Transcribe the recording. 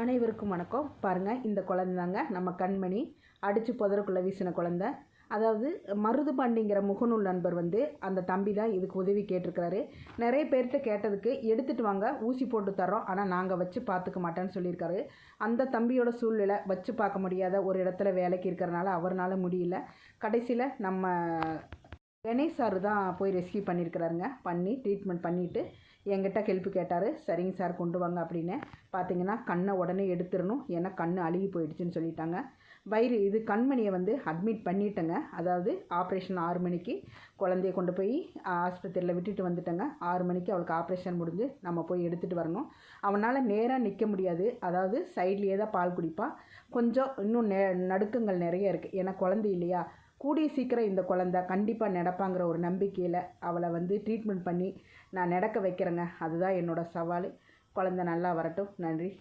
அனைவருக்கும் வணக்கம். பாருங்கள் இந்த குழந்தாங்க நம்ம கண்மணி அடித்து புதருக்குள்ளே வீசின குழந்த. அதாவது மருது பாண்டிங்கிற முகநூல் நண்பர் வந்து அந்த தம்பி தான் இதுக்கு உதவி கேட்டிருக்கிறாரு. நிறைய பேர்கிட்ட கேட்டதுக்கு எடுத்துகிட்டு வாங்க ஊசி போட்டு தர்றோம். ஆனால் நாங்கள் வச்சு பார்த்துக்க மாட்டேன்னு சொல்லியிருக்காரு. அந்த தம்பியோட சூழ்நிலை வச்சு பார்க்க முடியாத ஒரு இடத்துல வேலைக்கு இருக்கிறனால அவர்னால முடியல. கடைசியில் நம்ம கணேஷ் சார் தான் போய் ரெஸ்கியூ பண்ணியிருக்கிறாருங்க பண்ணி ட்ரீட்மெண்ட் பண்ணிவிட்டு என்கிட்ட ஹெல்ப் கேட்டார். சரிங்க சார் கொண்டு வாங்க அப்படின்னு. பார்த்தீங்கன்னா கண்ணை உடனே எடுத்துடணும். ஏன்னா கண் அழுகி போயிடுச்சுன்னு சொல்லிட்டாங்க. வயிறு இது கண்மணியை வந்து அட்மிட் பண்ணிட்டேங்க. அதாவது ஆப்ரேஷன் ஆறு மணிக்கு குழந்தைய கொண்டு போய் ஆஸ்பத்திரியில் விட்டுட்டு வந்துட்டேங்க. ஆறு மணிக்கு அவளுக்கு ஆப்ரேஷன் முடிஞ்சு நம்ம போய் எடுத்துகிட்டு வரணும். அவனால் நேராக நிற்க முடியாது. அதாவது சைட்லேயே தான் பால் குடிப்பா. கொஞ்சம் இன்னும் நே நடுக்கங்கள் நிறைய இருக்குது ஏன்னா குழந்தை இல்லையா? கூடிய சீக்கிரம் இந்த குழந்த கண்டிப்பாக நடப்பாங்கிற ஒரு நம்பிக்கையில் அவளை வந்து ட்ரீட்மெண்ட் பண்ணி நான் நடக்க வைக்கிறேங்க. அதுதான் என்னோடய சவால். குழந்த நல்லா வரட்டும். நன்றி.